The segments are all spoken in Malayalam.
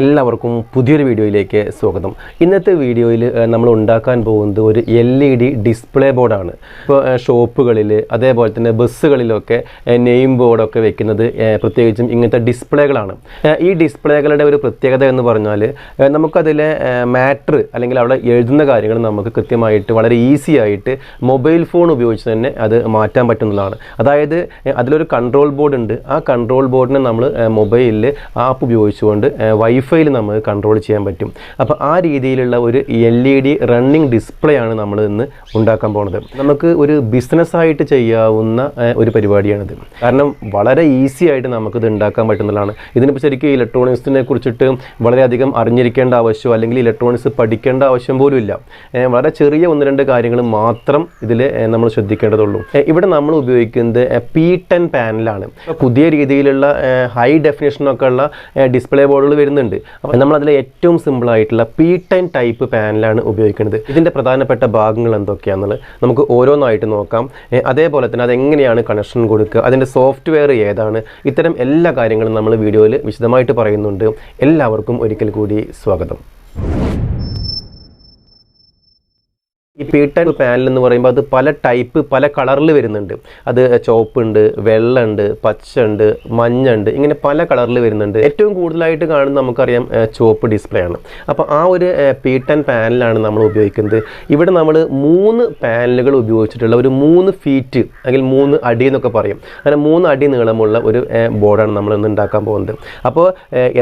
എല്ലാവർക്കും പുതിയൊരു വീഡിയോയിലേക്ക് സ്വാഗതം. ഇന്നത്തെ വീഡിയോയിൽ നമ്മൾ ഉണ്ടാക്കാൻ പോകുന്നത് ഒരു എൽ ഇ ഡി ഡിസ്പ്ലേ ബോർഡാണ്. ഇപ്പോൾ ഷോപ്പുകളിൽ അതേപോലെ തന്നെ ബസ്സുകളിലൊക്കെ നെയിം ബോർഡൊക്കെ വെക്കുന്നത് പ്രത്യേകിച്ചും ഇങ്ങനത്തെ ഡിസ്പ്ലേകളാണ്. ഈ ഡിസ്പ്ലേകളുടെ ഒരു പ്രത്യേകത എന്ന് പറഞ്ഞാൽ നമുക്കതിലെ മാറ്റർ അല്ലെങ്കിൽ അവിടെ എഴുതുന്ന കാര്യങ്ങൾ നമുക്ക് കൃത്യമായിട്ട് വളരെ ഈസി ആയിട്ട് മൊബൈൽ ഫോൺ ഉപയോഗിച്ച് തന്നെ അത് മാറ്റാൻ പറ്റുന്നതാണ്. അതായത് അതിലൊരു കൺട്രോൾ ബോർഡ് ഉണ്ട്. ആ കൺട്രോൾ ബോർഡിനെ നമ്മൾ മൊബൈലിൽ ആപ്പ് ഉപയോഗിച്ചുകൊണ്ട് വൈഫൈയിൽ നമുക്ക് കൺട്രോൾ ചെയ്യാൻ പറ്റും. അപ്പോൾ ആ രീതിയിലുള്ള ഒരു L E D running display ആണ് നമ്മൾ ഇന്ന് ഉണ്ടാക്കാൻ പോകുന്നത് നമുക്ക് ഒരു ബിസിനസ്സായിട്ട് ചെയ്യാവുന്ന ഒരു പരിപാടിയാണിത്. കാരണം വളരെ ഈസി ആയിട്ട് നമുക്കിത് ഉണ്ടാക്കാൻ പറ്റുന്നതാണ്. ഇതിനിപ്പോൾ ശരിക്കും ഇലക്ട്രോണിക്സിനെ കുറിച്ചിട്ട് വളരെയധികം അറിഞ്ഞിരിക്കേണ്ട ആവശ്യം അല്ലെങ്കിൽ ഇലക്ട്രോണിക്സ് പഠിക്കേണ്ട ആവശ്യം പോലും ഇല്ല. വളരെ ചെറിയ ഒന്ന് രണ്ട് കാര്യങ്ങൾ മാത്രം ഇതിൽ നമ്മൾ ശ്രദ്ധിക്കേണ്ടതുള്ളൂ. ഇവിടെ നമ്മൾ ഉപയോഗിക്കുന്നത് പി ടെൻ പാനലാണ് പുതിയ രീതിയിലുള്ള ഹൈ ഡെഫിനേഷനൊക്കെ ഉള്ള ഡിസ്പ്ലേ ബോർഡുകൾ വരുന്നുണ്ട്. അപ്പോൾ നമ്മൾ അതിൽ ഏറ്റവും സിമ്പിൾ ആയിട്ടുള്ള പി ടെൻ ടൈപ്പ് പാനലാണ് ഉപയോഗിക്കുന്നത്. ഇതിന്റെ പ്രധാനപ്പെട്ട ഭാഗങ്ങൾ എന്തൊക്കെയാണെന്നുള്ളത് നമുക്ക് ഓരോന്നായിട്ട് നോക്കാം. അതേപോലെ തന്നെ അതെങ്ങനെയാണ് കണക്ഷൻ കൊടുക്കുക? അതിന്റെ സോഫ്റ്റ്വെയർ ഏതാണ്? ഇത്തരം എല്ലാ കാര്യങ്ങളും നമ്മൾ വീഡിയോയിൽ വിശദമായിട്ട് പറയുന്നുണ്ട്. എല്ലാവർക്കും ഒരിക്കൽ കൂടി സ്വാഗതം. ഈ പീട്ടൻ പാനൽ എന്ന് പറയുമ്പോൾ അത് പല ടൈപ്പ് പല കളറിൽ വരുന്നുണ്ട്. അത് ചുവപ്പുണ്ട് വെള്ളമുണ്ട് പച്ചയുണ്ട് മഞ്ഞുണ്ട് ഇങ്ങനെ പല കളറിൽ വരുന്നുണ്ട്. ഏറ്റവും കൂടുതലായിട്ട് കാണുന്നത് നമുക്കറിയാം ചോപ്പ് ഡിസ്പ്ലേ ആണ്. അപ്പോൾ ആ ഒരു പീട്ടൻ പാനലാണ് നമ്മൾ ഉപയോഗിക്കുന്നത്. ഇവിടെ നമ്മൾ മൂന്ന് പാനലുകൾ ഉപയോഗിച്ചിട്ടുള്ള ഒരു മൂന്ന് ഫീറ്റ് അല്ലെങ്കിൽ മൂന്ന് അടി എന്നൊക്കെ പറയും. അങ്ങനെ മൂന്ന് അടി നീളമുള്ള ഒരു ബോർഡാണ് നമ്മൾ ഇന്ന് ഉണ്ടാക്കാൻ പോകുന്നത്. അപ്പോൾ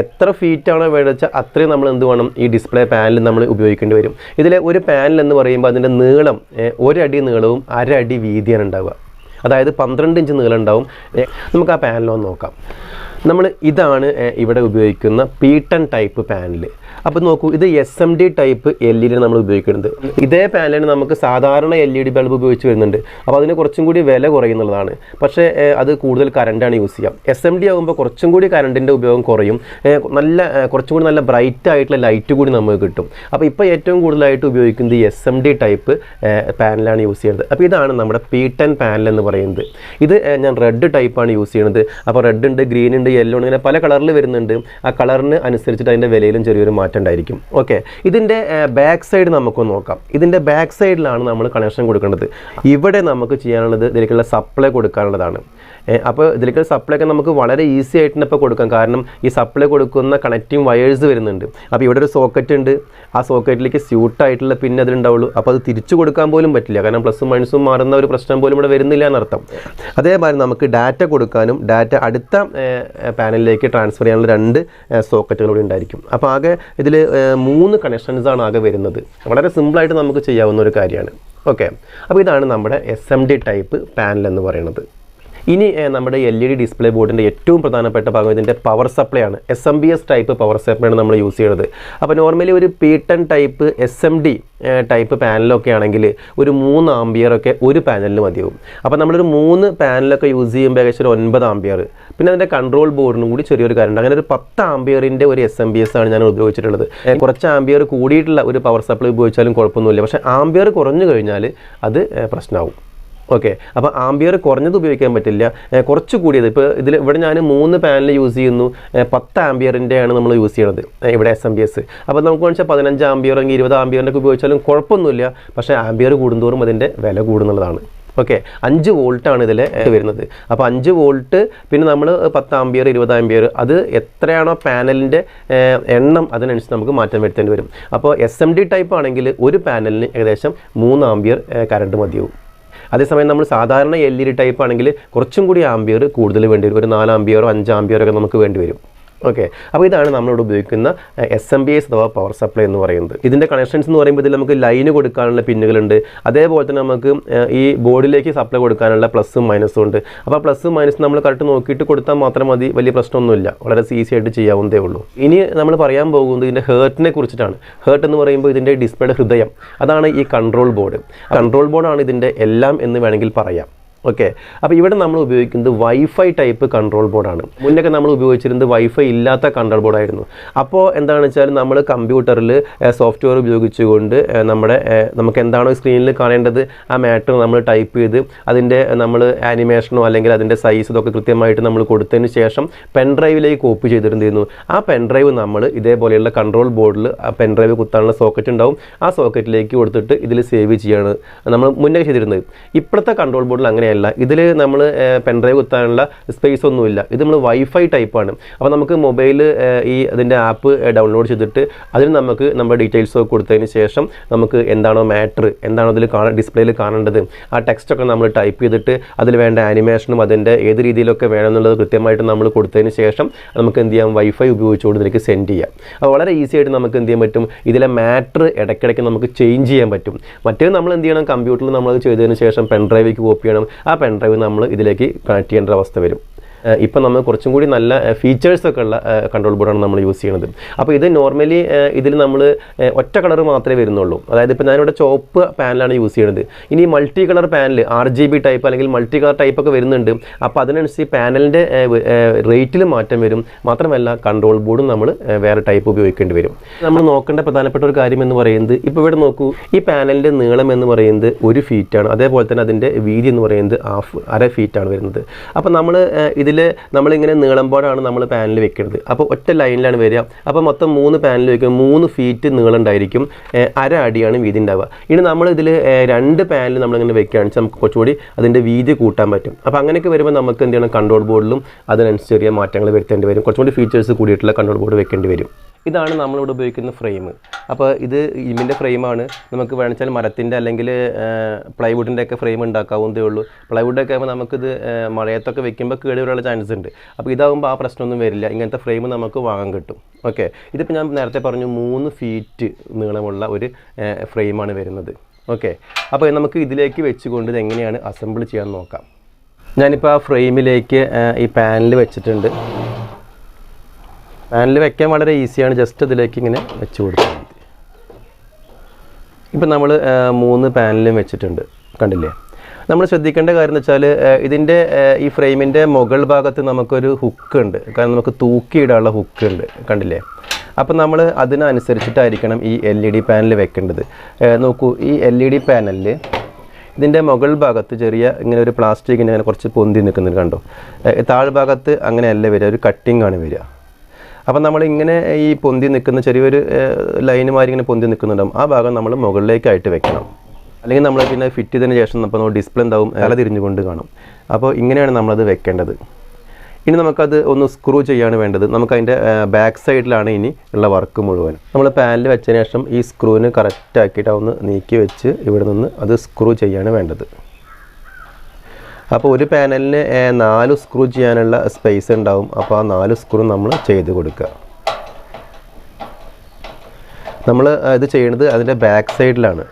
എത്ര ഫീറ്റാണോ വേണ്ടത് വെച്ചാൽ അത്രയും നമ്മൾ എന്ത് വേണം ഈ ഡിസ്പ്ലേ പാനൽ നമ്മൾ ഉപയോഗിക്കേണ്ടി വരും. ഇതിലെ ഒരു പാനൽ എന്ന് പറയുമ്പോൾ അതിന്റെ നീളം ഒരടി നീളവും അരടി വീതിയാണ് ഉണ്ടാവുക. അതായത് പന്ത്രണ്ട് ഇഞ്ച് നീളം ഉണ്ടാവും. നമുക്ക് ആ പാനലൊന്ന് നോക്കാം. നമ്മൾ ഇതാണ് ഇവിടെ ഉപയോഗിക്കുന്ന പീട്ടൺ ടൈപ്പ് പാനൽ അപ്പോൾ നോക്കൂ ഇത് S M D type L E D നമ്മൾ ഉപയോഗിക്കുന്നത്. ഇതേ പാനലിന് നമുക്ക് സാധാരണ എൽ ഇ ഡി ബൾബ് ഉപയോഗിച്ച് വരുന്നുണ്ട്. അപ്പോൾ അതിന് കുറച്ചും കൂടി വില കുറയുന്നുള്ളതാണ് പക്ഷേ അത് കൂടുതൽ കറണ്ടാണ് യൂസ് ചെയ്യാം. എസ് എം ഡി ആകുമ്പോൾ കുറച്ചും കൂടി കറണ്ടിന്റെ ഉപയോഗം കുറയും. നല്ല കുറച്ചും കൂടി നല്ല ബ്രൈറ്റ് ആയിട്ടുള്ള ലൈറ്റ് കൂടി നമുക്ക് കിട്ടും. അപ്പോൾ ഇപ്പോൾ ഏറ്റവും കൂടുതലായിട്ട് ഉപയോഗിക്കുന്നത് എസ് എം ഡി ടൈപ്പ് പാനലാണ് യൂസ് ചെയ്യുന്നത്. അപ്പോൾ ഇതാണ് നമ്മുടെ പി ടെൻ പാനൽ എന്ന് പറയുന്നത്. ഇത് ഞാൻ റെഡ് ടൈപ്പാണ് യൂസ് ചെയ്യുന്നത്. അപ്പോൾ റെഡ് ഉണ്ട് ഗ്രീൻ ഉണ്ട് യെല്ലോ ഉണ്ട് ഇങ്ങനെ പല കളറിൽ വരുന്നുണ്ട്. ആ കളറിന് അനുസരിച്ചിട്ട് അതിന്റെ വിലയിലും ചെറിയൊരു മാറ്റം ഉണ്ടായിരിക്കും ഓക്കെ ഇതിന്റെ ബാക്ക് സൈഡ് നമുക്ക് നോക്കാം. ഇതിന്റെ ബാക്ക് സൈഡിലാണ് നമ്മൾ കണക്ഷൻ കൊടുക്കേണ്ടത്. ഇവിടെ നമുക്ക് ചെയ്യാനുള്ളത് ഇതിലേക്കുള്ള സപ്ലൈ കൊടുക്കാനുള്ളതാണ്. അപ്പോൾ ഇതിലേക്ക് സപ്ലൈ ഒക്കെ നമുക്ക് വളരെ ഈസി ആയിട്ട് ഇപ്പോൾ കൊടുക്കാം. കാരണം ഈ സപ്ലൈ കൊടുക്കുന്ന കണക്റ്റിംഗ് വയേഴ്സ് വരുന്നുണ്ട്. അപ്പോൾ ഇവിടെ ഒരു സോക്കറ്റ് ഉണ്ട്. ആ സോക്കറ്റിലേക്ക് സ്യൂട്ടായിട്ടുള്ള പിന്നെ അതിലുണ്ടാവുള്ളൂ. അപ്പോൾ അത് തിരിച്ചു കൊടുക്കാൻ പോലും പറ്റില്ല. കാരണം പ്ലസും മൈനസും മാറുന്ന ഒരു പ്രശ്നം പോലും ഇവിടെ വരുന്നില്ല എന്നർത്ഥം. അതേമാതിരി നമുക്ക് ഡാറ്റ കൊടുക്കാനും ഡാറ്റ അടുത്ത പാനലിലേക്ക് ട്രാൻസ്ഫർ ചെയ്യാനുള്ള രണ്ട് സോക്കറ്റുകൾ ഉണ്ടായിരിക്കും. അപ്പോൾ ആകെ ഇതിൽ മൂന്ന് കണക്ഷൻസ് ആണ് ആകെ വരുന്നത്. വളരെ സിമ്പിളായിട്ട് നമുക്ക് ചെയ്യാവുന്ന ഒരു കാര്യമാണ്. ഓക്കെ അപ്പോൾ ഇതാണ് നമ്മുടെ S M D type panel എന്ന് പറയുന്നത്. ഇനി നമ്മുടെ എൽ ഇ ഡി ഡിസ്പ്ലേ ബോർഡിന്റെ ഏറ്റവും പ്രധാനപ്പെട്ട ഭാഗം ഇതിന്റെ പവർ സപ്ലൈ ആണ്. S M B S type power supply ആണ് നമ്മൾ യൂസ് ചെയ്യുന്നത് അപ്പോൾ നോർമലി ഒരു P ten type S M D type പാനലൊക്കെ ആണെങ്കിൽ ഒരു മൂന്ന് ആംബിയറൊക്കെ ഒരു പാനലിന് മതിയാവും. അപ്പോൾ നമ്മളൊരു മൂന്ന് പാനലൊക്കെ യൂസ് ചെയ്യുമ്പോൾ ഏകദേശം ഒരു ഒൻപത് ആംബിയർ പിന്നെ അതിന്റെ കൺട്രോൾ ബോർഡിനും കൂടി ചെറിയൊരു കറണ്ട് അങ്ങനെ ഒരു പത്ത് ആംബിയറിന്റെ ഒരു എസ് എം ബി എസ് ആണ് ഞാൻ ഉപയോഗിച്ചിട്ടുള്ളത്. കുറച്ച് ആംബിയർ കൂടിയിട്ടുള്ള ഒരു പവർ സപ്ലൈ ഉപയോഗിച്ചാലും കുഴപ്പമൊന്നുമില്ല. പക്ഷേ ആംബിയർ കുറഞ്ഞു കഴിഞ്ഞാൽ അത് പ്രശ്നമാവും. ഓക്കെ അപ്പോൾ ആംബിയർ കുറഞ്ഞത് ഉപയോഗിക്കാൻ പറ്റില്ല. കുറച്ച് കൂടിയത് ഇപ്പോൾ ഇതിൽ ഇവിടെ ഞാൻ മൂന്ന് പാനൽ യൂസ് ചെയ്യുന്നു. പത്ത് ആംബിയറിന്റെയാണ് നമ്മൾ യൂസ് ചെയ്യണത്. ഇവിടെ എസ് എം ബി എസ് അപ്പോൾ നമുക്ക് വെച്ചാൽ പതിനഞ്ച് ആംബിയർ അല്ലെങ്കിൽ ഇരുപത് ആംബിയറിന്റെ ഒക്കെ ഉപയോഗിച്ചാലും കുഴപ്പമൊന്നുമില്ല. പക്ഷേ ആംബിയർ കൂടുന്തോറും അതിന്റെ വില കൂടുന്നുള്ളതാണ്. ഓക്കെ അഞ്ച് വോൾട്ടാണ് ഇതിൽ വരുന്നത്. അപ്പോൾ അഞ്ച് വോൾട്ട് പിന്നെ നമ്മൾ പത്ത് ആംബിയർ ഇരുപത് ആംബിയർ അത് എത്രയാണോ പാനലിന്റെ എണ്ണം അതിനനുസരിച്ച് നമുക്ക് മാറ്റം വരുത്തേണ്ടി വരും. അപ്പോൾ എസ് എം ഡി ടൈപ്പ് ആണെങ്കിൽ ഒരു പാനലിന് ഏകദേശം മൂന്ന് ആംബിയർ കറണ്ട് മതിയാവും. അതേസമയം നമ്മൾ സാധാരണ എൽ ഇ ഡി ടൈപ്പ് ആണെങ്കിൽ കുറച്ചും കൂടി ആംബിയർ കൂടുതൽ വേണ്ടി വരും ഒരു നാല് ആംബിയറോ അഞ്ച് ആംബിയറോ ഒക്കെ നമുക്ക് വേണ്ടി വരും ഓക്കെ അപ്പോൾ ഇതാണ് നമ്മളിവിടെ ഉപയോഗിക്കുന്ന എസ് എം ബി എസ് അഥവാ പവർ സപ്ലൈ എന്ന് പറയുന്നത്. ഇതിന്റെ കണക്ഷൻസ് എന്ന് പറയുമ്പോൾ ഇതിൽ നമുക്ക് ലൈന് കൊടുക്കാനുള്ള പിന്നുകളുണ്ട്. അതേപോലെ തന്നെ നമുക്ക് ഈ ബോർഡിലേക്ക് സപ്ലൈ കൊടുക്കാനുള്ള പ്ലസ്സും മൈനസും ഉണ്ട്. അപ്പോൾ പ്ലസ്സും മൈനസും നമ്മൾ കറക്റ്റ് നോക്കിയിട്ട് കൊടുത്താൽ മാത്രം മതി. വലിയ പ്രശ്നമൊന്നുമില്ല. വളരെ ഈസി ആയിട്ട് ചെയ്യാവുന്നതേ ഉള്ളൂ. ഇനി നമ്മൾ പറയാൻ പോകുന്നത് ഇതിന്റെ ഹേർട്ടിനെ കുറിച്ചിട്ടാണ്. ഹേർട്ട് എന്ന് പറയുമ്പോൾ ഇതിന്റെ ഡിസ്പ്ലേയുടെ ഹൃദയം. അതാണ് ഈ കൺട്രോൾ ബോർഡ് കൺട്രോൾ ബോർഡാണ് ഇതിന്റെ എല്ലാം എന്ന് വേണമെങ്കിൽ പറയാം. ഓക്കെ അപ്പോൾ ഇവിടെ നമ്മൾ ഉപയോഗിക്കുന്നത് വൈഫൈ ടൈപ്പ് കൺട്രോൾ ബോർഡാണ് മുന്നൊക്കെ നമ്മൾ ഉപയോഗിച്ചിരുന്നത് വൈഫൈ ഇല്ലാത്ത കൺട്രോൾ ബോർഡായിരുന്നു അപ്പോൾ എന്താണെന്ന് വെച്ചാൽ നമ്മൾ കമ്പ്യൂട്ടറിൽ സോഫ്റ്റ്വെയർ ഉപയോഗിച്ചുകൊണ്ട് നമ്മുടെ നമുക്ക് എന്താണോ സ്ക്രീനിൽ കാണേണ്ടത് ആ മാറ്റർ നമ്മൾ ടൈപ്പ് ചെയ്ത് അതിന്റെ നമ്മൾ ആനിമേഷനോ അല്ലെങ്കിൽ അതിന്റെ സൈസ് ഇതൊക്കെ കൃത്യമായിട്ട് നമ്മൾ കൊടുത്തതിന് ശേഷം പെൻ ഡ്രൈവിലേക്ക് കോപ്പി ചെയ്തിരുന്നു ആ പെൻ ഡ്രൈവ് നമ്മൾ ഇതേപോലെയുള്ള കൺട്രോൾ ബോർഡിൽ ആ പെൻ ഡ്രൈവ് കുത്താനുള്ള സോക്കറ്റ് ഉണ്ടാവും. ആ സോക്കറ്റിലേക്ക് കൊടുത്തിട്ട് ഇതിൽ സേവ് ചെയ്യാണ്. നമ്മൾ മുന്നേ ചെയ്തിരുന്നത്. ഇപ്പോഴത്തെ കൺട്രോൾ ബോർഡിൽ അങ്ങനെയല്ല ഇതിൽ നമ്മൾ പെൻ ഡ്രൈവ് കുത്താനുള്ള സ്പേസ് ഒന്നുമില്ല. ഇത് നമ്മൾ വൈഫൈ ടൈപ്പാണ് അപ്പോൾ നമുക്ക് മൊബൈൽ ഈ അതിന്റെ ആപ്പ് ഡൗൺലോഡ് ചെയ്തിട്ട് അതിൽ നമുക്ക് നമ്മുടെ ഡീറ്റെയിൽസ് കൊടുത്തതിന് ശേഷം നമുക്ക് എന്താണോ മാറ്റർ എന്താണോ അതിൽ കാണാൻ ഡിസ്പ്ലേയിൽ കാണേണ്ടത് ആ ടെക്സ്റ്റൊക്കെ നമ്മൾ ടൈപ്പ് ചെയ്തിട്ട് അതിൽ വേണ്ട ആനിമേഷനും അതിന്റെ ഏത് രീതിയിലൊക്കെ വേണമെന്നുള്ളത് കൃത്യമായിട്ട് നമ്മൾ കൊടുത്തതിന് ശേഷം നമുക്ക് എന്ത് ചെയ്യാം? വൈഫൈ ഉപയോഗിച്ചുകൊണ്ട് ഇതിലേക്ക് സെൻഡ് ചെയ്യാം. അപ്പോൾ വളരെ ഈസി ആയിട്ട് നമുക്ക് എന്ത് ചെയ്യാൻ പറ്റും? ഇതിലെ മാറ്റർ ഇടയ്ക്കിടയ്ക്ക് നമുക്ക് ചേഞ്ച് ചെയ്യാൻ പറ്റും. മറ്റേ നമ്മൾ എന്ത് ചെയ്യണം? കമ്പ്യൂട്ടറിൽ നമ്മൾ ചെയ്തതിന് ശേഷം പെൻ ഡ്രൈവിലേക്ക് കോപ്പി ചെയ്യണം. ആ പെൻ ഡ്രൈവ് നമ്മൾ ഇതിലേക്ക് കണക്ട് ചെയ്യേണ്ട അവസ്ഥ വരും. ഇപ്പം നമ്മൾ കുറച്ചും കൂടി നല്ല ഫീച്ചേഴ്സ് ഒക്കെ ഉള്ള കൺട്രോൾ ബോർഡാണ് നമ്മൾ യൂസ് ചെയ്യുന്നത് അപ്പോൾ ഇത് നോർമലി ഇതിൽ നമ്മൾ ഒറ്റ കളർ മാത്രമേ വരുന്നുള്ളൂ. അതായത് ഇപ്പോൾ ഞാനിവിടെ ചോപ്പ് പാനലാണ് യൂസ് ചെയ്യുന്നത് ഇനി multi colour panel R G B type അല്ലെങ്കിൽ മൾട്ടി കളർ ടൈപ്പ് ഒക്കെ വരുന്നുണ്ട്. അപ്പോൾ അതിനനുസരിച്ച് പാനലിന്റെ റേറ്റിൽ മാറ്റം വരും. മാത്രമല്ല കൺട്രോൾ ബോർഡും നമ്മൾ വേറെ ടൈപ്പ് ഉപയോഗിക്കേണ്ടി വരും. നമ്മൾ നോക്കേണ്ട പ്രധാനപ്പെട്ട ഒരു കാര്യം എന്ന് പറയുന്നത് ഇപ്പോൾ ഇവിടെ നോക്കൂ ഈ പാനലിന്റെ നീളം എന്ന് പറയുന്നത് ഒരു ഫീറ്റാണ് അതേപോലെ തന്നെ അതിന്റെ വീതി എന്ന് പറയുന്നത് ഹാഫ് അര ഫീറ്റാണ് വരുന്നത്. അപ്പോൾ നമ്മൾ ഇതിൽ നമ്മളിങ്ങനെ നീളം ബോർഡാണ് നമ്മൾ പാനൽ വെക്കുന്നത് അപ്പോൾ ഒറ്റ ലൈനിലാണ് വരിക. അപ്പോൾ മൊത്തം മൂന്ന് പാനൽ വെക്കുമ്പോൾ മൂന്ന് ഫീറ്റ് നീളം ഉണ്ടായിരിക്കും. അര അടിയാണ് വീതി ഉണ്ടാവുക. ഇനി നമ്മൾ ഇതിൽ രണ്ട് പാനൽ നമ്മളിങ്ങനെ വെക്കുകയാണെന്ന് വെച്ചാൽ നമുക്ക് കുറച്ചുകൂടി അതിന്റെ വീതി കൂട്ടാൻ പറ്റും. അപ്പോൾ അങ്ങനെയൊക്കെ വരുമ്പോൾ നമുക്ക് എന്ത് ചെയ്യണം? കൺട്രോൾ ബോർഡിലും അതിനനുസരിച്ച് ചെറിയ മാറ്റങ്ങൾ വരുത്തേണ്ടി വരും. കുറച്ചുകൂടി ഫീച്ചേഴ്സ് കൂടിയിട്ടുള്ള കൺട്രോൾ ബോർഡ് വെക്കേണ്ടി വരും. ഇതാണ് നമ്മളിവിടെ ഉപയോഗിക്കുന്ന ഫ്രെയിം. അപ്പോൾ ഇത് ഇമിന്റെ ഫ്രെയിമാണ്. നമുക്ക് വേണമെച്ചാൽ മരത്തിന്റെ അല്ലെങ്കിൽ പ്ലൈവുഡിന്റെ ഒക്കെ ഫ്രെയിം ഉണ്ടാക്കാവുന്നതേ ഉള്ളൂ. പ്ലൈവുഡൊക്കെ ആകുമ്പോൾ നമുക്കിത് മഴയത്തൊക്കെ വെക്കുമ്പോൾ കേട് വരാനുള്ള ചാൻസ് ഉണ്ട്. അപ്പോൾ ഇതാകുമ്പോൾ ആ പ്രശ്നമൊന്നും വരില്ല. ഇങ്ങനത്തെ ഫ്രെയിം നമുക്ക് വാങ്ങാൻ കിട്ടും. ഓക്കെ. ഇതിപ്പോൾ ഞാൻ നേരത്തെ പറഞ്ഞു മൂന്ന് ഫീറ്റ് നീളമുള്ള ഒരു ഫ്രെയിമാണ് വരുന്നത്. ഓക്കെ. അപ്പോൾ നമുക്ക് ഇതിലേക്ക് വെച്ചുകൊണ്ട് ഇത് എങ്ങനെയാണ് അസംബിൾ ചെയ്യാൻ നോക്കാം. ഞാനിപ്പോൾ ആ ഫ്രെയിമിലേക്ക് ഈ പാനൽ വെച്ചിട്ടുണ്ട്. പാനൽ വെക്കാൻ വളരെ ഈസിയാണ് ജസ്റ്റ് ഇതിലേക്ക് ഇങ്ങനെ വെച്ച് കൊടുത്താൽ മതി. ഇപ്പം നമ്മൾ മൂന്ന് പാനലും വെച്ചിട്ടുണ്ട്. കണ്ടില്ലേ? നമ്മൾ ശ്രദ്ധിക്കേണ്ട കാര്യം എന്ന് വെച്ചാൽ ഇതിന്റെ ഈ ഫ്രെയിമിന്റെ മുകൾ ഭാഗത്ത് നമുക്കൊരു ഹുക്ക് ഉണ്ട്. കാരണം നമുക്ക് തൂക്കിയിടാനുള്ള ഹുക്ക് ഉണ്ട്. കണ്ടില്ലേ? അപ്പം നമ്മൾ അതിനനുസരിച്ചിട്ടായിരിക്കണം ഈ എൽ ഇ ഡി പാനൽ വെക്കേണ്ടത്. നോക്കൂ ഈ എൽ ഇ ഡി പാനലിൽ ഇതിന്റെ മുകൾ ഭാഗത്ത് ചെറിയ ഇങ്ങനെ ഒരു പ്ലാസ്റ്റിക്കിന്റെ അങ്ങനെ കുറച്ച് പൊന്തി നിൽക്കുന്നത് കണ്ടോ? താഴ്ഭാഗത്ത് അങ്ങനെയല്ല വരിക. ഒരു കട്ടിംഗ് ആണ് വരിക. അപ്പം നമ്മൾ ഇങ്ങനെ ഈ പൊന്തി നിൽക്കുന്ന ചെറിയൊരു ലൈന് മാതിരി ഇങ്ങനെ പൊന്തി നിൽക്കുന്നുണ്ടാവും. ആ ഭാഗം നമ്മൾ മുകളിലേക്കായിട്ട് വെക്കണം. അല്ലെങ്കിൽ നമ്മൾ പിന്നെ ഫിറ്റ് ചെയ്തതിന് ശേഷം അപ്പോൾ നമ്മൾ ഡിസ്പ്ലേ എന്താവും? തല തിരിഞ്ഞുകൊണ്ട് കാണും. അപ്പോൾ ഇങ്ങനെയാണ് നമ്മളത് വെക്കേണ്ടത്. ഇനി നമുക്കത് ഒന്ന് സ്ക്രൂ ചെയ്യാണ് വേണ്ടത്. നമുക്കതിന്റെ ബാക്ക് സൈഡിലാണ് ഇനി ഉള്ള വർക്ക് മുഴുവൻ നമ്മൾ പാനിൽ വെച്ചതിന് ശേഷം ഈ സ്ക്രൂവിന് കറക്റ്റ് ആക്കിയിട്ട് ഒന്ന് നീക്കി വെച്ച് ഇവിടെ നിന്ന് അത് സ്ക്രൂ ചെയ്യാണ് വേണ്ടത്. അപ്പോൾ ഒരു പാനലിന് നാല് സ്ക്രൂ ചെയ്യാനുള്ള സ്പേസ് ഉണ്ടാവും. അപ്പോൾ ആ നാല് സ്ക്രൂ നമ്മൾ ചെയ്ത് കൊടുക്കുക. നമ്മൾ ഇത് ചെയ്യുന്നത് അതിന്റെ ബാക്ക് സൈഡിലാണ്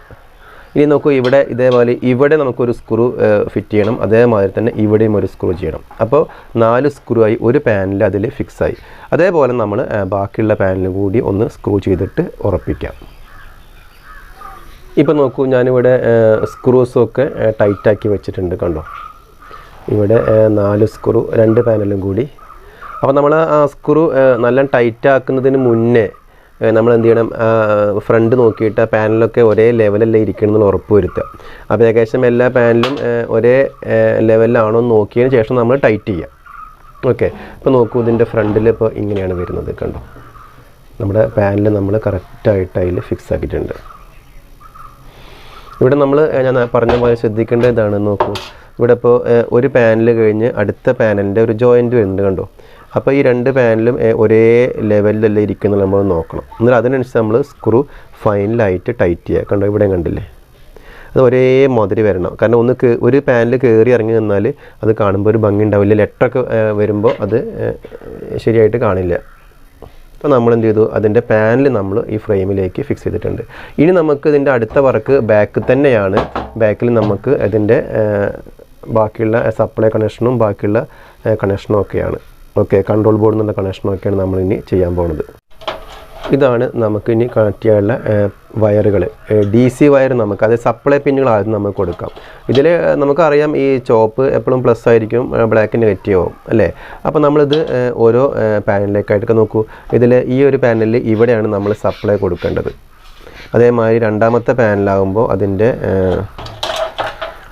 ഇനി നോക്കൂ ഇവിടെ ഇതേപോലെ ഇവിടെ നമുക്കൊരു സ്ക്രൂ ഫിറ്റ് ചെയ്യണം. അതേമാതിരി തന്നെ ഇവിടെയും ഒരു സ്ക്രൂ ചെയ്യണം. അപ്പോൾ നാല് സ്ക്രൂ ആയി ഒരു പാനൽ അതിൽ ഫിക്സായി അതേപോലെ നമ്മൾ ബാക്കിയുള്ള പാനലും കൂടി ഒന്ന് സ്ക്രൂ ചെയ്തിട്ട് ഉറപ്പിക്കാം. ഇപ്പോൾ നോക്കൂ ഞാനിവിടെ സ്ക്രൂസൊക്കെ ടൈറ്റാക്കി വെച്ചിട്ടുണ്ട് കണ്ടോ? ഇവിടെ നാല് സ്ക്രൂ രണ്ട് പാനലും കൂടി. അപ്പോൾ നമ്മൾ ആ സ്ക്രൂ നല്ല ടൈറ്റ് ആക്കുന്നതിന് മുന്നേ നമ്മൾ എന്ത് ചെയ്യണം ഫ്രണ്ട് നോക്കിയിട്ട് പാനലൊക്കെ ഒരേ ലെവലല്ലേ ഇരിക്കണമെന്ന് ഉറപ്പ് വരുത്തുക. അപ്പോൾ ഏകദേശം എല്ലാ പാനലും ഒരേ ലെവലിലാണോ എന്ന് നോക്കിയതിന് ശേഷം നമ്മൾ ടൈറ്റ് ചെയ്യാം ഓക്കെ. ഇപ്പോൾ നോക്കൂ ഇതിന്റെ ഫ്രണ്ടിൽ ഇപ്പോൾ ഇങ്ങനെയാണ് വരുന്നത് കണ്ടോ? നമ്മുടെ പാനൽ നമ്മൾ കറക്റ്റായിട്ട് അതിൽ ഫിക്സ് ആക്കിയിട്ടുണ്ട്. ഇവിടെ നമ്മൾ ഞാൻ പറഞ്ഞ പോലെ ശ്രദ്ധിക്കേണ്ട ഇതാണ് നോക്കൂ. ഇവിടെ ഇപ്പോൾ ഒരു പാനൽ കഴിഞ്ഞ് അടുത്ത പാനലിന്റെ ഒരു ജോയിന്റ് വരുന്നുണ്ട് കണ്ടോ? അപ്പോൾ ഈ രണ്ട് പാനലും ഒരേ ലെവലിലല്ലേ ഇരിക്കുന്നത് നമ്മൾ നോക്കണം. എന്നാൽ അതിനനുസരിച്ച് നമ്മൾ സ്ക്രൂ ഫൈനലായിട്ട് ടൈറ്റ് ചെയ്യുക കണ്ടോ? ഇവിടെ കണ്ടില്ലേ? അത് ഒരേ മാതിരി വരണം. കാരണം ഒന്ന് ഒരു പാനൽ കയറി ഇറങ്ങി നിന്നാൽ അത് കാണുമ്പോൾ ഒരു ഭംഗി ഉണ്ടാവില്ല. ലെറ്ററൊക്കെ വരുമ്പോൾ അത് ശരിയായിട്ട് കാണില്ല. അപ്പോൾ നമ്മൾ എന്ത് ചെയ്തു അതിന്റെ പാനൽ നമ്മൾ ഈ ഫ്രെയിമിലേക്ക് ഫിക്സ് ചെയ്തിട്ടുണ്ട്. ഇനി നമുക്ക് ഇതിന്റെ അടുത്ത വർക്ക് ബാക്ക് തന്നെയാണ്. ബാക്കിൽ നമുക്ക് അതിന്റെ ബാക്കിയുള്ള സപ്ലൈ കണക്ഷനും ബാക്കിയുള്ള കണക്ഷനും ഒക്കെയാണ്. ഓക്കെ കൺട്രോൾ ബോർഡിൽ നിന്നുള്ള കണക്ഷനും ഒക്കെയാണ് നമ്മൾ ഇനി ചെയ്യാൻ പോകുന്നത് ഇതാണ് നമുക്ക് ഇനി കണക്ട് ചെയ്യാനുള്ള വയറുകൾ ഡി സി വയർ നമുക്ക് അത് സപ്ലൈ പിന്നുകൾ ആദ്യം നമുക്ക് കൊടുക്കാം. ഇതിൽ നമുക്കറിയാം ഈ ചോപ്പ് എപ്പോഴും പ്ലസ് ആയിരിക്കും ബ്ലാക്ക് നെഗറ്റീവ് ആവും അല്ലേ? അപ്പോൾ നമ്മളിത് ഓരോ പാനലിലേക്കായിട്ടൊക്കെ നോക്കൂ. ഇതിൽ ഈ ഒരു പാനലിൽ ഇവിടെയാണ് നമ്മൾ സപ്ലൈ കൊടുക്കേണ്ടത്. അതേമാതിരി രണ്ടാമത്തെ പാനലാകുമ്പോൾ അതിന്റെ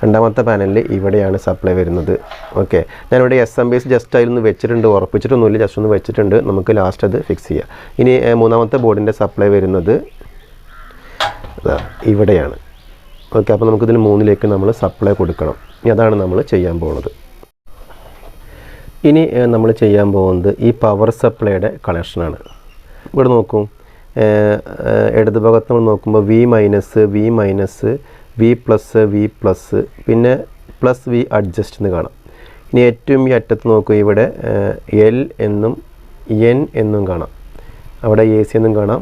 രണ്ടാമത്തെ പാനലിൽ ഇവിടെയാണ് സപ്ലൈ വരുന്നത്. ഓക്കെ ഞാനിവിടെ എസ് എം ബിസ് ജസ്റ്റ് അതിലൊന്ന് വെച്ചിട്ടുണ്ട് ഉറപ്പിച്ചിട്ടൊന്നുമില്ല ജസ്റ്റ് ഒന്ന് വെച്ചിട്ടുണ്ട്. നമുക്ക് ലാസ്റ്റ് അത് ഫിക്സ് ചെയ്യാം. ഇനി മൂന്നാമത്തെ ബോർഡിന്റെ സപ്ലൈ വരുന്നത് ഇവിടെയാണ്. ഓക്കെ അപ്പോൾ നമുക്കിതിൽ മൂന്നിലേക്ക് നമ്മൾ സപ്ലൈ കൊടുക്കണം. അതാണ് നമ്മൾ ചെയ്യാൻ പോകുന്നത് ഇനി നമ്മൾ ചെയ്യാൻ പോകുന്നത് ഈ പവർ സപ്ലൈയുടെ കളക്ഷനാണ് ഇവിടെ നോക്കൂ. ഇടതുഭാഗത്ത് നമ്മൾ നോക്കുമ്പോൾ V minus V minus V plus V plus പിന്നെ പ്ലസ് വി അഡ്ജസ്റ്റ് എന്ന് കാണാം. ഇനി ഏറ്റവും ഈ അറ്റത്ത് നോക്കുക ഇവിടെ എൽ എന്നും എൻ എന്നും കാണാം. അവിടെ എ സി എന്നും കാണാം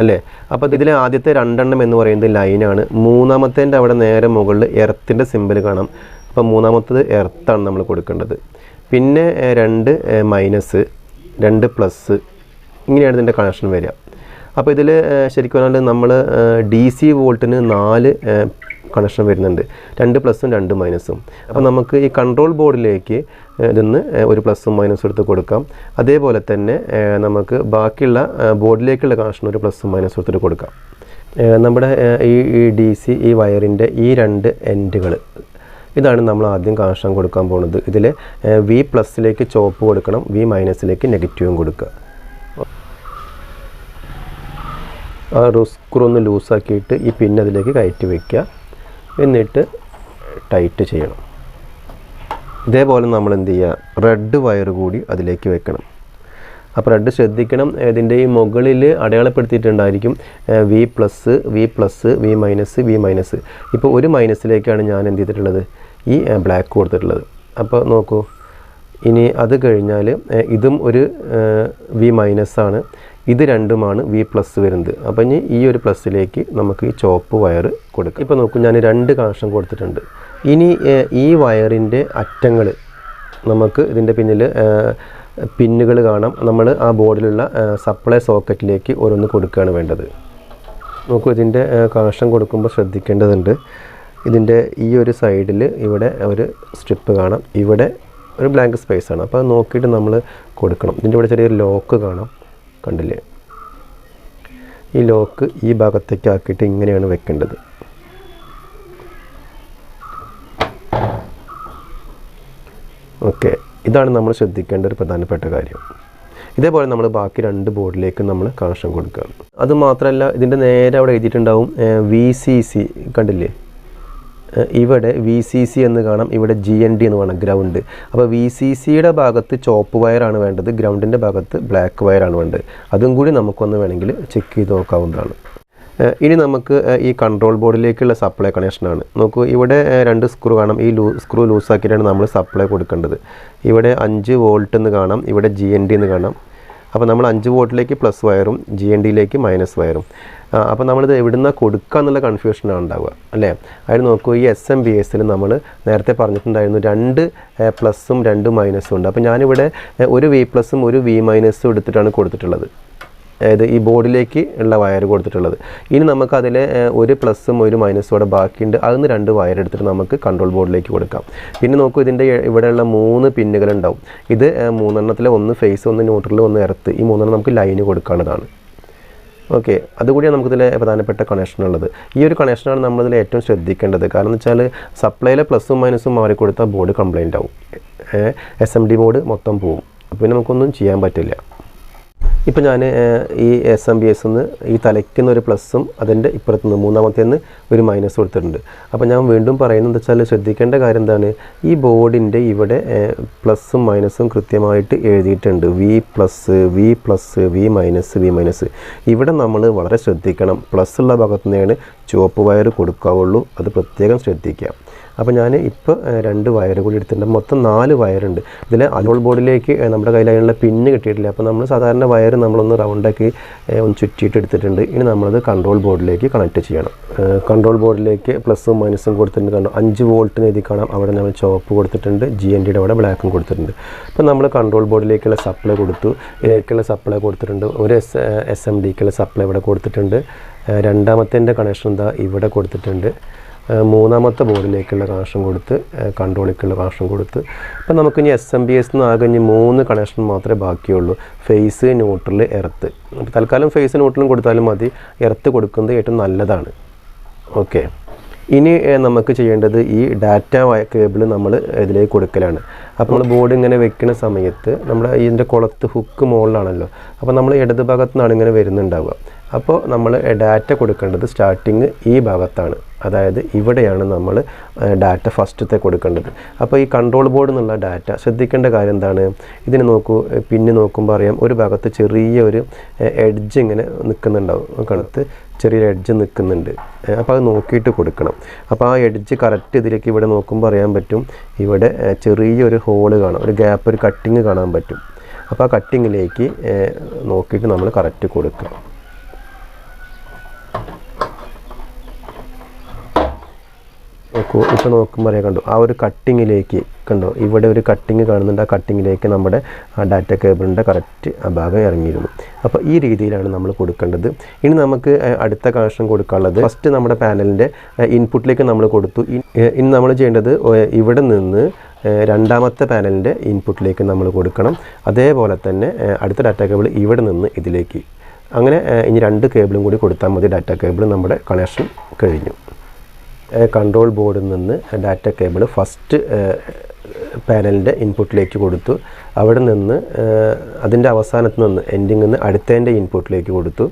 അല്ലേ? അപ്പോൾ ഇതിലെ ആദ്യത്തെ രണ്ടെണ്ണം എന്ന് പറയുന്നത് ലൈനാണ് മൂന്നാമത്തേന്റെ അവിടെ നേരെ മുകളിൽ എർത്തിന്റെ സിമ്പിൾ കാണാം. അപ്പോൾ മൂന്നാമത്തത് എർത്താണ് നമ്മൾ കൊടുക്കേണ്ടത്. പിന്നെ രണ്ട് മൈനസ് രണ്ട് പ്ലസ് ഇങ്ങനെയാണ് ഇതിന്റെ കണക്ഷൻ വരിക. അപ്പോൾ ഇതിൽ ശരിക്കും പറഞ്ഞാൽ നമ്മൾ ഡി സി വോൾട്ടിന് നാല് കണക്ഷൻ വരുന്നുണ്ട്. രണ്ട് പ്ലസും രണ്ട് മൈനസും. അപ്പോൾ നമുക്ക് ഈ കൺട്രോൾ ബോർഡിലേക്ക് ഇതിന്ന് ഒരു പ്ലസും മൈനസും എടുത്ത് കൊടുക്കാം. അതേപോലെ തന്നെ നമുക്ക് ബാക്കിയുള്ള ബോർഡിലേക്കുള്ള കണക്ഷൻ ഒരു പ്ലസും മൈനസും എടുത്തിട്ട് കൊടുക്കാം. നമ്മുടെ ഈ ഈ ഡി സി ഈ വയറിന്റെ ഈ രണ്ട് എൻഡുകൾ ഇതാണ് നമ്മൾ ആദ്യം കണക്ഷൻ കൊടുക്കാൻ പോകുന്നത് ഇതിൽ വി പ്ലസിലേക്ക് ചോപ്പ് കൊടുക്കണം വി മൈനസിലേക്ക് നെഗറ്റീവും കൊടുക്കുക. ആ സ്ക്രൂ ഒന്ന് ലൂസാക്കിയിട്ട് ഈ പിന്നതിലേക്ക് കയറ്റി വയ്ക്കുക എന്നിട്ട് ടൈറ്റ് ചെയ്യണം. ഇതേപോലെ നമ്മൾ എന്ത് ചെയ്യുക? റെഡ് വയർ കൂടി അതിലേക്ക് വെക്കണം. അപ്പോൾ റെഡ് ശ്രദ്ധിക്കണം. ഇതിന്റെ ഈ മുകളിൽ അടയാളപ്പെടുത്തിയിട്ടുണ്ടായിരിക്കും V plus V plus V minus V minus ഇപ്പോൾ ഒരു മൈനസിലേക്കാണ് ഞാൻ എന്ത് ചെയ്തിട്ടുള്ളത്? ഈ ബ്ലാക്ക് കൊടുത്തിട്ടുള്ളത്. അപ്പോൾ നോക്കൂ. ഇനി അത് കഴിഞ്ഞാൽ ഇതും ഒരു വി മൈനസ് ആണ്. ഇത് രണ്ടുമാണ് വി പ്ലസ് വരുന്നത്. അപ്പം ഇനി ഈ ഒരു പ്ലസ്സിലേക്ക് നമുക്ക് ഈ ചോപ്പ് വയർ കൊടുക്കാം. ഇപ്പോൾ നോക്കൂ ഞാൻ രണ്ട് കണക്ഷൻ കൊടുത്തിട്ടുണ്ട്. ഇനി ഈ വയറിന്റെ അറ്റങ്ങൾ നമുക്ക് ഇതിന്റെ പിന്നിൽ പിന്നുകൾ കാണാം. നമ്മൾ ആ ബോർഡിലുള്ള സപ്ലൈ സോക്കറ്റിലേക്ക് ഓരോന്ന് കൊടുക്കുകയാണ് വേണ്ടത്. നോക്കൂ ഇതിന്റെ കണക്ഷൻ കൊടുക്കുമ്പോൾ ശ്രദ്ധിക്കേണ്ടതുണ്ട്. ഇതിന്റെ ഈ ഒരു സൈഡിൽ ഇവിടെ ഒരു സ്ട്രിപ്പ് കാണാം. ഇവിടെ ഒരു ബ്ലാങ്ക് സ്പേസ് ആണ്. അപ്പോൾ അത് നോക്കിയിട്ട് നമ്മൾ കൊടുക്കണം. ഇതിന്റെ ഇവിടെ ചെറിയൊരു ലോക്ക് കാണാം. കണ്ടില്ലേ? ഈ ലോക്ക് ഈ ഭാഗത്തേക്ക് ആക്കിയിട്ട് ഇങ്ങനെയാണ് വെക്കേണ്ടത്. ഓക്കെ ഇതാണ് നമ്മൾ ശ്രദ്ധിക്കേണ്ട ഒരു പ്രധാനപ്പെട്ട കാര്യം. ഇതേപോലെ നമ്മൾ ബാക്കി രണ്ട് ബോർഡിലേക്ക് നമ്മൾ കണക്ഷൻ കൊടുക്കുക. അത് മാത്രമല്ല ഇതിന്റെ നേരെ അവിടെ എഴുതിയിട്ടുണ്ടാവും വി സി സി കണ്ടില്ലേ? ഇവിടെ വി സി സി എന്ന് കാണാം. ഇവിടെ ജി എൻ ഡി എന്ന് കാണാം. ഗ്രൗണ്ട് അപ്പോൾ വി സി സിയുടെ ഭാഗത്ത് ചോപ്പ് വയറാണ് വേണ്ടത്. ഗ്രൗണ്ടിന്റെ ഭാഗത്ത് ബ്ലാക്ക് വയറാണ് വേണ്ടത്. അതും കൂടി നമുക്കൊന്ന് വേണമെങ്കിൽ ചെക്ക് ചെയ്ത് നോക്കാവുന്നതാണ്. ഇനി നമുക്ക് ഈ കൺട്രോൾ ബോർഡിലേക്കുള്ള സപ്ലൈ കണക്ഷനാണ് നോക്കൂ ഇവിടെ രണ്ട് സ്ക്രൂ കാണാം. ഈ ലൂ സ്ക്രൂ ലൂസാക്കിയിട്ടാണ് നമ്മൾ സപ്ലൈ കൊടുക്കേണ്ടത്. ഇവിടെ അഞ്ച് വോൾട്ട് എന്ന് കാണാം. ഇവിടെ ജി എൻ ഡി എന്ന് കാണാം. അപ്പോൾ നമ്മൾ അഞ്ച് വോൾട്ടിലേക്ക് പ്ലസ് വയറും ജി എൻ ഡിയിലേക്ക് മൈനസ് വയറും അപ്പോൾ നമ്മളിത് എവിടുന്ന കൊടുക്കുക എന്നുള്ള കൺഫ്യൂഷനാണ് ഉണ്ടാവുക അല്ലേ? അതിന് നോക്കൂ ഈ എസ് എം ബി എസിൽ നമ്മൾ നേരത്തെ പറഞ്ഞിട്ടുണ്ടായിരുന്നു രണ്ട് പ്ലസ്സും രണ്ട് മൈനസും ഉണ്ട്. അപ്പോൾ ഞാനിവിടെ ഒരു വി പ്ലസ്സും ഒരു വി മൈനസും എടുത്തിട്ടാണ് കൊടുത്തിട്ടുള്ളത്. അതായത് ഈ ബോർഡിലേക്ക് ഉള്ള വയർ കൊടുത്തിട്ടുള്ളത്. ഇനി നമുക്ക് ഒരു പ്ലസ്സും ഒരു മൈനസും കൂടെ ബാക്കിയുണ്ട്. അതിൽ രണ്ട് വയർ എടുത്തിട്ട് നമുക്ക് കൺട്രോൾ ബോർഡിലേക്ക് കൊടുക്കാം. പിന്നെ നോക്കൂ ഇതിന്റെ ഇവിടെയുള്ള മൂന്ന് പിന്നുകൾ ഉണ്ടാവും ഇത് മൂന്നെണ്ണത്തിൽ ഒന്ന് ഫേസ് ഒന്ന് ന്യൂട്രൽ ഒന്ന് എർത്ത് ഈ മൂന്നെണ്ണം നമുക്ക് ലൈന് കൊടുക്കാനുള്ളതാണ്. ഓക്കെ. അതുകൂടിയാണ് നമുക്കിതിലെ പ്രധാനപ്പെട്ട കണക്ഷൻ ഉള്ളത്. ഈ ഒരു കണക്ഷനാണ് നമ്മളിതിൽ ഏറ്റവും ശ്രദ്ധിക്കേണ്ടത്. കാരണം എന്ന് വെച്ചാൽ സപ്ലൈയിലെ പ്ലസും മൈനസും മാറിക്കൊടുത്താൽ ബോർഡ് കംപ്ലൈന്റ് ആവും. എസ് എം ഡി ബോർഡ് മൊത്തം പോവും. അപ്പോൾ നമുക്കൊന്നും ചെയ്യാൻ പറ്റില്ല. ഇപ്പോൾ ഞാൻ ഈ എസ് എം ബി എസ് നിന്ന് ഈ തലയ്ക്കുന്ന ഒരു പ്ലസ്സും അതിന്റെ ഇപ്പുറത്ത് നിന്ന് മൂന്നാമത്തെ നിന്ന് ഒരു മൈനസ് കൊടുത്തിട്ടുണ്ട്. അപ്പോൾ ഞാൻ വീണ്ടും പറയുന്നത് വെച്ചാൽ ശ്രദ്ധിക്കേണ്ട കാര്യം എന്താണ്? ഈ ബോർഡിന്റെ ഇവിടെ പ്ലസ്സും മൈനസും കൃത്യമായിട്ട് എഴുതിയിട്ടുണ്ട്. V plus V plus V minus V minus ഇവിടെ നമ്മൾ വളരെ ശ്രദ്ധിക്കണം. പ്ലസ് ഉള്ള ഭാഗത്തു നിന്നാണ് ചുവപ്പ് വയർ കൊടുക്കാവുള്ളൂ. അത് പ്രത്യേകം ശ്രദ്ധിക്കുക. അപ്പോൾ ഞാൻ ഇപ്പോൾ രണ്ട് വയർ കൂടി എടുത്തിട്ടുണ്ട്. മൊത്തം നാല് വയറുണ്ട്. ഇതിൽ അലോൾ ബോർഡിലേക്ക് നമ്മുടെ കയ്യിലുള്ള പിന്ന് കിട്ടിയിട്ടില്ല. അപ്പോൾ നമ്മൾ സാധാരണ വയർ നമ്മളൊന്ന് റൗണ്ടാക്കി ഒന്ന് ചുറ്റിയിട്ട് എടുത്തിട്ടുണ്ട്. ഇനി നമ്മളത് കൺട്രോൾ ബോർഡിലേക്ക് കണക്ട് ചെയ്യണം. കൺട്രോൾ ബോർഡിലേക്ക് പ്ലസും മൈനസും കൊടുത്തിട്ടുണ്ട്. കണ്ടോ? അഞ്ച് വോൾട്ടിന് എഴുതി കാണാം. അവിടെ നമ്മൾ ചോപ്പ് കൊടുത്തിട്ടുണ്ട്. ജി എൻ ഡിയുടെ അവിടെ ബ്ലാക്കും കൊടുത്തിട്ടുണ്ട്. അപ്പോൾ നമ്മൾ കൺട്രോൾ ബോർഡിലേക്കുള്ള സപ്ലൈ കൊടുത്തു. ഇതിലേക്കുള്ള സപ്ലൈ കൊടുത്തിട്ടുണ്ട്. ഒരു എസ് എസ് എം ഡിക്കുള്ള സപ്ലൈ ഇവിടെ കൊടുത്തിട്ടുണ്ട്. രണ്ടാമത്തെ കണക്ഷൻ എന്താ ഇവിടെ കൊടുത്തിട്ടുണ്ട്. മൂന്നാമത്തെ ബോർഡിലേക്കുള്ള കണക്ഷൻ കൊടുത്ത് കൺട്രോളിലേക്കുള്ള കണക്ഷൻ കൊടുത്ത്. അപ്പം നമുക്കിനി എസ് എം ബി എസ് നിന്ന് ആകെ ഇനി മൂന്ന് കണക്ഷൻ മാത്രമേ ബാക്കിയുള്ളൂ. ഫേസ് ന്യൂട്രൽ എർത്ത് അപ്പോൾ തൽക്കാലം ഫേസ് ന്യൂട്രലും കൊടുത്താലും മതി. എർത്ത് കൊടുക്കുന്നത് ഏറ്റവും നല്ലതാണ്. ഓക്കെ ഇനി നമുക്ക് ചെയ്യേണ്ടത് ഈ ഡാറ്റ കേബിൾ നമ്മൾ ഇതിലേക്ക് കൊടുക്കലാണ്. അപ്പോൾ നമ്മൾ ബോർഡ് ഇങ്ങനെ വെക്കുന്ന സമയത്ത് നമ്മുടെ ഇതിന്റെ കുളത്ത് ഹുക്ക് മുകളിലാണല്ലോ. അപ്പോൾ നമ്മൾ ഇടത് ഭാഗത്തു നിന്നാണ് ഇങ്ങനെ വരുന്നുണ്ടാവുക. അപ്പോൾ നമ്മൾ ഡാറ്റ കൊടുക്കേണ്ടത് സ്റ്റാർട്ടിങ് ഈ ഭാഗത്താണ്. അതായത് ഇവിടെയാണ് നമ്മൾ ഡാറ്റ ഫസ്റ്റത്തെ കൊടുക്കേണ്ടത്. അപ്പോൾ ഈ കൺട്രോൾ ബോർഡ് എന്നുള്ള ഡാറ്റ ശ്രദ്ധിക്കേണ്ട കാര്യം എന്താണ്? ഇതിനെ നോക്കൂ പിന്നെ നോക്കുമ്പോൾ അറിയാം ഒരു ഭാഗത്ത് ചെറിയ ഒരു എഡ്ജ് ഇങ്ങനെ നിൽക്കുന്നുണ്ടാവും. കണത്ത് ചെറിയൊരു എഡ്ജ് നിൽക്കുന്നുണ്ട്. അപ്പോൾ അത് നോക്കിയിട്ട് കൊടുക്കണം. അപ്പോൾ ആ എഡ്ജ് കറക്റ്റ് ഇതിലേക്ക് ഇവിടെ നോക്കുമ്പോൾ അറിയാൻ പറ്റും ഇവിടെ ചെറിയൊരു ഹോൾ കാണാം ഒരു ഗ്യാപ്പ് ഒരു കട്ടിങ് കാണാൻ പറ്റും. അപ്പോൾ ആ കട്ടിങ്ങിലേക്ക് നോക്കിയിട്ട് നമ്മൾ കറക്റ്റ് കൊടുക്കുക നോക്കൂ ഇപ്പോൾ നോക്കുമ്പോൾ അറിയാം കണ്ടു? ആ ഒരു കട്ടിങ്ങിലേക്ക് കണ്ടോ? ഇവിടെ ഒരു കട്ടിങ് കാണുന്നുണ്ട്. ആ കട്ടിങ്ങിലേക്ക് നമ്മുടെ ആ ഡാറ്റ കേബിളിന്റെ കറക്റ്റ് ആ ഭാഗം ഇറങ്ങിയിരുന്നു. അപ്പോൾ ഈ രീതിയിലാണ് നമ്മൾ കൊടുക്കേണ്ടത്. ഇനി നമുക്ക് അടുത്ത കണക്ഷൻ കൊടുക്കാനുള്ളത്. ഫസ്റ്റ് നമ്മുടെ പാനലിന്റെ ഇൻപുട്ടിലേക്ക് നമ്മൾ കൊടുത്തു. ഇനി നമ്മൾ ചെയ്യേണ്ടത് ഇവിടെ നിന്ന് രണ്ടാമത്തെ പാനലിന്റെ ഇൻപുട്ടിലേക്ക് നമ്മൾ കൊടുക്കണം. അതേപോലെ തന്നെ അടുത്ത ഡാറ്റ കേബിൾ ഇവിടെ നിന്ന് ഇതിലേക്ക്. അങ്ങനെ ഇനി രണ്ട് കേബിളും കൂടി കൊടുത്താൽ മതി. ഡാറ്റ കേബിൾ നമ്മുടെ കണക്ഷൻ കഴിഞ്ഞു. കൺട്രോൾ ബോർഡിൽ നിന്ന് ഡാറ്റ കേബിൾ ഫസ്റ്റ് പാനലിന്റെ ഇൻപുട്ടിലേക്ക് കൊടുത്തു. അവിടെ നിന്ന് അതിന്റെ അവസാനത്ത് നിന്ന് എൻഡിങ്ങിൽ നിന്ന് അടുത്തതിന്റെ ഇൻപുട്ടിലേക്ക് കൊടുത്തു.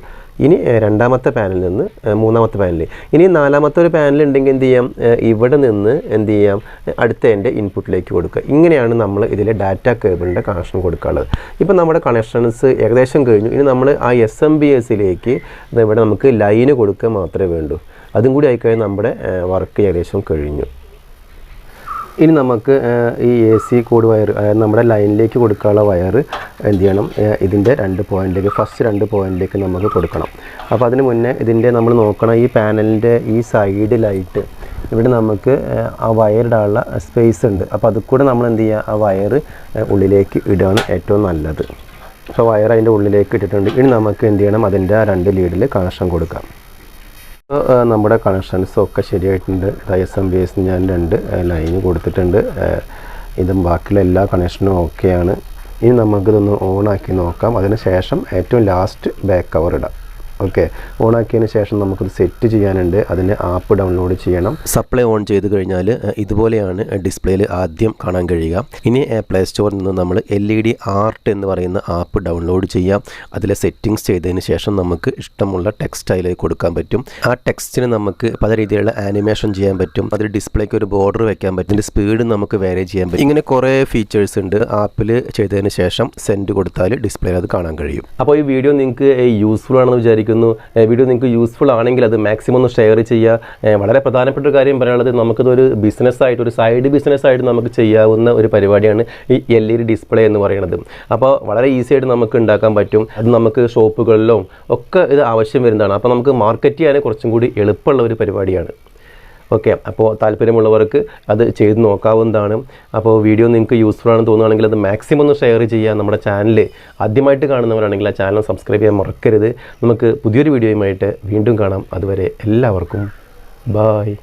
ഇനി രണ്ടാമത്തെ പാനലിൽ നിന്ന് മൂന്നാമത്തെ പാനൽ ഇനി നാലാമത്തെ ഒരു പാനൽ ഉണ്ടെങ്കിൽ എന്ത് ചെയ്യാം? ഇവിടെ നിന്ന് എന്ത് ചെയ്യാം? അടുത്തതിന്റെ ഇൻപുട്ടിലേക്ക് കൊടുക്കുക. ഇങ്ങനെയാണ് നമ്മൾ ഇതിലെ ഡാറ്റ കേബിളിന്റെ കണക്ഷൻ കൊടുക്കാനുള്ളത്. ഇപ്പം നമ്മുടെ കണക്ഷൻസ് ഏകദേശം കഴിഞ്ഞു. ഇനി നമ്മൾ ആ എസ് എം ബി എസിലേക്ക് ഇവിടെ നമുക്ക് ലൈന് കൊടുക്കുക മാത്രമേ വേണ്ടൂ. അതും കൂടി ആയിക്കഴിഞ്ഞാൽ നമ്മുടെ വർക്ക് ഏകദേശം കഴിഞ്ഞു. ഇനി നമുക്ക് ഈ എ സി കോഡ് വയർ അതായത് നമ്മുടെ ലൈനിലേക്ക് കൊടുക്കാനുള്ള വയർ എന്ത് ചെയ്യണം? ഇതിന്റെ രണ്ട് പോയിന്റിലേക്ക് ഫസ്റ്റ് രണ്ട് പോയിന്റിലേക്ക് നമുക്ക് കൊടുക്കണം. അപ്പോൾ അതിന് മുന്നേ ഇതിന്റെ നമ്മൾ നോക്കണം ഈ പാനലിന്റെ ഈ സൈഡിലായിട്ട് ഇവിടെ നമുക്ക് ആ വയറിടാനുള്ള സ്പേസ് ഉണ്ട്. അപ്പോൾ അതിൽ കൂടെ നമ്മൾ എന്ത് ചെയ്യുക? ആ വയർ ഉള്ളിലേക്ക് ഇടുകയാണ് ഏറ്റവും നല്ലത്. അപ്പോൾ വയർ അതിന്റെ ഉള്ളിലേക്ക് ഇട്ടിട്ടുണ്ട്. ഇനി നമുക്ക് എന്ത് ചെയ്യണം? അതിന്റെ ആ രണ്ട് ലീഡിൽ കണക്ഷൻ കൊടുക്കാം. നമ്മുടെ കണക്ഷൻസും ഒക്കെ ശരിയായിട്ടുണ്ട്. എസ് എം ബി എസ് ഞാൻ രണ്ട് ലൈന് കൊടുത്തിട്ടുണ്ട്. ഇതും ബാക്കിയുള്ള എല്ലാ കണക്ഷനും ഓക്കെയാണ് ഇനി നമുക്കിതൊന്ന് ആക്കി നോക്കാം. അതിനുശേഷം ഏറ്റവും ലാസ്റ്റ് ബാക്ക് കവർ ഇടാം. ഓക്കെ. ഓണാക്കിയതിന് ശേഷം നമുക്കത് സെറ്റ് ചെയ്യാനുണ്ട്. അതിന് ആപ്പ് ഡൗൺലോഡ് ചെയ്യണം. സപ്ലൈ ഓൺ ചെയ്ത് കഴിഞ്ഞാൽ ഇതുപോലെയാണ് ഡിസ്പ്ലേയിൽ ആദ്യം കാണാൻ കഴിയുക. ഇനി പ്ലേ സ്റ്റോറിൽ നിന്ന് നമ്മൾ എൽ ഇ ഡി ആർട്ട് എന്ന് പറയുന്ന ആപ്പ് ഡൗൺലോഡ് ചെയ്യാം. അതിലെ സെറ്റിങ്സ് ചെയ്തതിന് ശേഷം നമുക്ക് ഇഷ്ടമുള്ള ടെക്സ്റ്റ് അതിലേക്ക് കൊടുക്കാൻ പറ്റും. ആ ടെക്സ്റ്റിന് നമുക്ക് പല രീതിയിലുള്ള ആനിമേഷൻ ചെയ്യാൻ പറ്റും. അതിൽ ഡിസ്പ്ലേക്ക് ഒരു ബോർഡർ വെക്കാൻ പറ്റും. ഇതിന്റെ സ്പീഡ് നമുക്ക് വേറെ ചെയ്യാൻ പറ്റും. ഇങ്ങനെ കുറേ ഫീച്ചേഴ്സ് ഉണ്ട്. ആപ്പിൽ ചെയ്തതിന് ശേഷം സെൻഡ് കൊടുത്താൽ ഡിസ്പ്ലേയിൽ അത് കാണാൻ കഴിയും. അപ്പോൾ ഈ വീഡിയോ നിങ്ങൾക്ക് യൂസ്ഫുൾ ആണെന്ന് വിചാരിക്കുന്നു ഏ, വീഡിയോ നിങ്ങൾക്ക് യൂസ്ഫുൾ ആണെങ്കിൽ അത് മാക്സിമം ഒന്ന് ഷെയർ ചെയ്യുക. വളരെ പ്രധാനപ്പെട്ട ഒരു കാര്യം പറയാനുള്ളത് നമുക്കിതൊരു ബിസിനസ്സായിട്ട് ഒരു സൈഡ് ബിസിനസ്സായിട്ട് നമുക്ക് ചെയ്യാവുന്ന ഒരു പരിപാടിയാണ് ഈ എൽ ഇ ഡി ഡിസ്പ്ലേ എന്ന് പറയുന്നത്. അപ്പോൾ വളരെ ഈസി ആയിട്ട് നമുക്ക് ഉണ്ടാക്കാൻ പറ്റും. അത് നമുക്ക് ഷോപ്പുകളിലും ഒക്കെ ഇത് ആവശ്യം വരുന്നതാണ്. അപ്പോൾ നമുക്ക് മാർക്കറ്റ് ചെയ്യാൻ കുറച്ചും കൂടി എളുപ്പമുള്ള ഒരു പരിപാടിയാണ്. ഓക്കെ അപ്പോൾ താല്പര്യമുള്ളവർക്ക് അത് ചെയ്ത് നോക്കാവുന്നതാണ്. അപ്പോൾ വീഡിയോ നിങ്ങൾക്ക് യൂസ്ഫുൾ ആണെന്ന് തോന്നുകയാണെങ്കിൽ അത് മാക്സിമം ഒന്ന് ഷെയർ ചെയ്യുക നമ്മുടെ ചാനൽ ആദ്യമായിട്ട് കാണുന്നവരാണെങ്കിൽ ആ ചാനൽ സബ്സ്ക്രൈബ് ചെയ്യാൻ മറക്കരുത്. നമുക്ക് പുതിയൊരു വീഡിയോയുമായിട്ട് വീണ്ടും കാണാം. അതുവരെ എല്ലാവർക്കും ബായ്